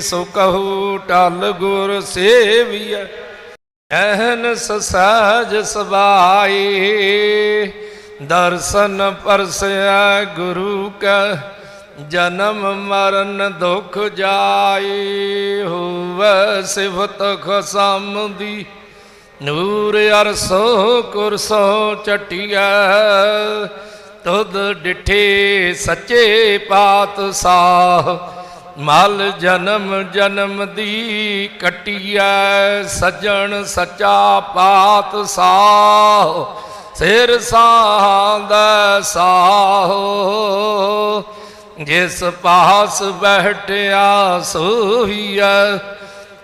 ਸੋ ਕਹੂ, ਟਲ ਗੁਰ ਸੇਵੀਐ, ਐਹਨ ਸਸਾਜ ਸਬਾਈ। ਦਰਸ਼ਨ ਪਰਸੈ ਗੁਰੂ ਕਾ, ਜਨਮ ਮਰਨ ਦੁਖ ਜਾਈ। ਹੋਵੇ ਸਿਫਤ ਖਸਮ ਨੂਰ ਅਰਸੋ ਕੁਰਸੋ ਚਟਿਆ ਤੁਧ ਡਿਠੇ ਸੱਚੇ ਪਾਤਸ਼ਾਹ ਮਲ ਜਨਮ ਜਨਮ ਦੀ ਕਟਿਐ, ਸੱਜਣ ਸੱਚਾ ਪਾਤਸ਼ਾਹ, ਸਿਰ ਸਾਹੰਦਾ ਸਾਹੋ। ਜਿਸ ਪਾਸ ਬਹਿਟਿਆ ਸੋਹੀਐ,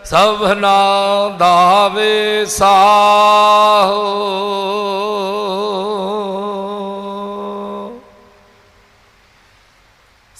ਸਭਨਾ ਦਾਵੇ ਸਾਹੋ।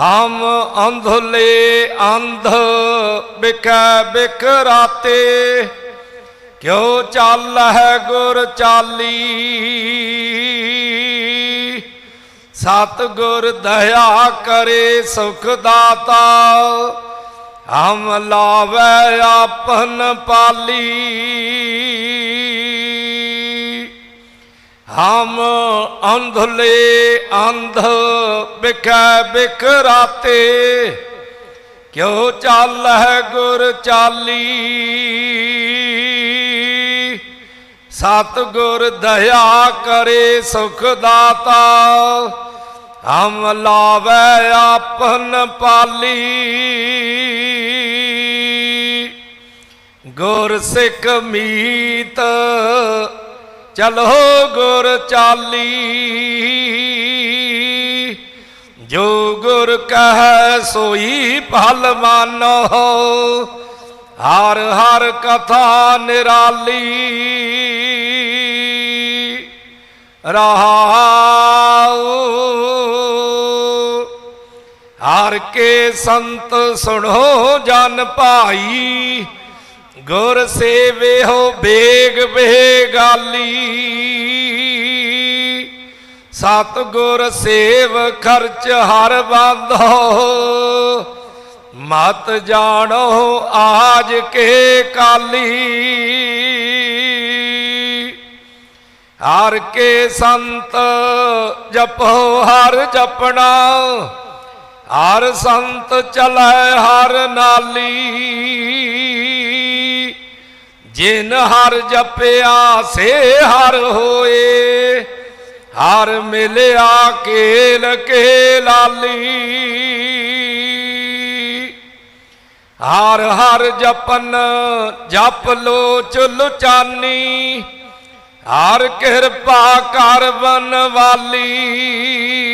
ਹਮ ਅੰਧਲੇ ਅੰਧ ਬਿਕੈ ਬਿਕਰਾਤੇ ਕਿਉ ਚੱਲ ਹੈ ਗੁਰ ਚਾਲੀ? ਸਤ ਗੁਰ ਦਇਆ ਕਰੇ ਸੁਖ ਦਾਤਾ, ਹਮ ਲਾਵੇ ਆਪਨ ਪਾਲੀ। ਹਮ ਅੰਧਲੇ ਅੰਧ ਬਿਖੈ ਬਿਖਰਾਤੇ ਕਿਉ ਚੱਲ ਹੈ ਗੁਰ ਚਾਲੀ? ਸਤ ਗੁਰ ਦਇਆ ਕਰੇ ਸੁਖ ਦਾਤਾ। ਹਮ ਲਾਵੇ ਆਪਨ ਪਾਲੀ। ਗੁਰ ਸਿੱਖ ਮੀਤ ਚਲੋ ਗੁਰ ਚਾਲੀ, ਜੋ ਗੁਰ ਕਹੈ ਸੋਈ ਭਲ ਮਾਨੋ, ਹਰ ਹਰ ਕਥਾ ਨਿਰਾਲੀ। ਰਹਾਉ ਹਰ ਕੇ ਸੰਤ ਸੁਣੋ ਜਨ ਭਾਈ ਗੁਰ ਹੋ ਬੇਗ ਬੇਗਾਲੀ। ਸਤ ਗੁਰ ਸੇਵ ਖਰਚ ਹਰ ਬਾਂਧੋ। ਮਤ ਜਾਣੋ ਆਜ ਕੇ ਕਾਲੀ। ਹਰ ਕੇ ਸੰਤ ਜਪੋ, ਹਰ ਜਪਣਾ। ਹਰ ਸੰਤ ਚਲੈ ਹਰ ਨਾਲੀ। ਜਿਨ ਹਰ ਜਪਿਆ ਸੇ ਹਰ ਹੋਏ, ਹਰ ਮਿਲਿਆ ਕੇਲ ਕੇ ਲਾਲੀ। ਹਰ ਹਰ ਜਪਨ ਜਪ ਲੋ ਚੁਲ ਚਾਨੀ, ਹਰ ਕਿਰਪਾ ਕਰ ਬਨ ਵਾਲੀ।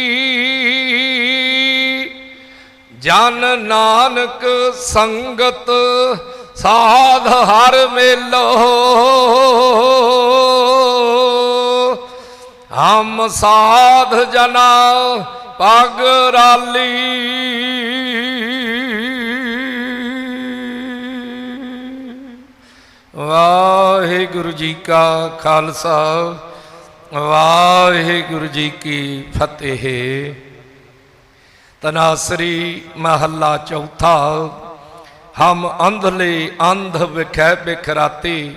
ਜਨ ਨਾਨਕ ਸੰਗਤ ਸਾਧ ਹਰ ਮੇਲੋ। ਹਮ ਸਾਧ ਜਨਾ ਪਗ ਰਾਲੀ। ਵਾਹਿਗੁਰੂ ਜੀ ਕਾ ਖਾਲਸਾ, ਵਾਹਿਗੁਰੂ ਜੀ ਕੀ ਫਤਿਹ। ਤਨਾਸਰੀ ਮਹੱਲਾ ਚੌਥਾ, ਹਮ ਅੰਧਲੇ ਅੰਧ ਵਿਖੈ ਬਿਖਰਾਤੇ,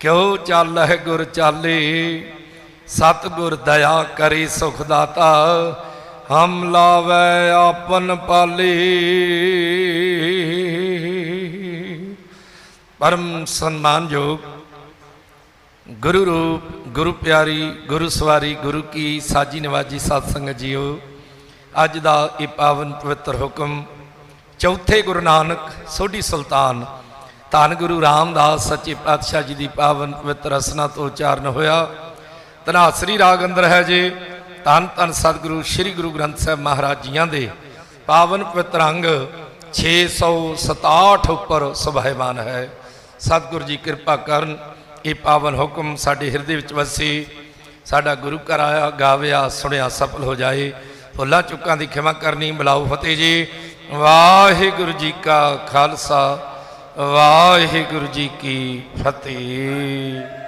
ਕਿਉ ਚਾਲਹਿ ਗੁਰ ਚਾਲੇ ਸਤ ਗੁਰ ਦਇਆ ਕਰੀ ਸੁਖ ਦਾਤਾ, ਹਮ ਲਾਵੇ ਆਪਨ ਪਾਲੀ। ਪਰਮ ਸਨਮਾਨਯੋਗ ਗੁਰੂ ਰੂਪ, ਗੁਰੂ ਪਿਆਰੀ, ਗੁਰੂ ਸਵਾਰੀ, ਗੁਰੂ ਕੀ ਸਾਜੀ ਨਿਵਾਜੀ ਸਾਧ ਸੰਗਤ ਜੀਓ। ਅੱਜ ਦਾ ਇਹ ਪਾਵਨ ਪਵਿੱਤਰ ਹੁਕਮ, ਚੌਥੇ ਗੁਰੂ ਨਾਨਕ ਸੋਢੀ ਸੁਲਤਾਨ, ਧੰਨ ਗੁਰੂ ਰਾਮਦਾਸ ਸੱਚੇ ਪਾਤਸ਼ਾਹ ਜੀ ਦੀ ਪਾਵਨ ਪਵਿੱਤਰ ਰਸਨਾ ਤੋਂ ਉਚਾਰਨ ਹੋਇਆ। ਤਨਾਸਰੀ ਰਾਗ ਅੰਦਰ ਹੈ ਜੀ, ਧੰਨ ਧੰਨ ਸਤਿਗੁਰੂ ਸ੍ਰੀ ਗੁਰੂ ਗ੍ਰੰਥ ਸਾਹਿਬ ਮਹਾਰਾਜ ਜੀਆਂ ਦੇ ਪਾਵਨ ਪਵਿੱਤਰ ਅੰਗ 667 ਉੱਪਰ ਸੁਭਾਇਮਾਨ ਹੈ। ਸਤਿਗੁਰੂ ਜੀ ਕਿਰਪਾ ਕਰਨ ਇਹ ਪਾਵਨ ਹੁਕਮ ਸਾਡੇ ਹਿਰਦੇ ਵਿੱਚ ਵਸੇ, ਸਾਡਾ ਗੁਰੂ ਘਰ ਆਇਆ, ਗਾਵਿਆ, ਸੁਣਿਆ, ਸਫਲ ਹੋ ਜਾਏ। ਭੁੱਲਾਂ ਚੁੱਕਾਂ ਦੀ ਖਿਮਾ ਕਰਨੀ ਬਲਾਉ ਫਤਿਹ ਜੀ। ਵਾਹਿਗੁਰੂ ਜੀ ਕਾ ਖਾਲਸਾ, ਵਾਹਿਗੁਰੂ ਜੀ ਕੀ ਫਤਿਹ।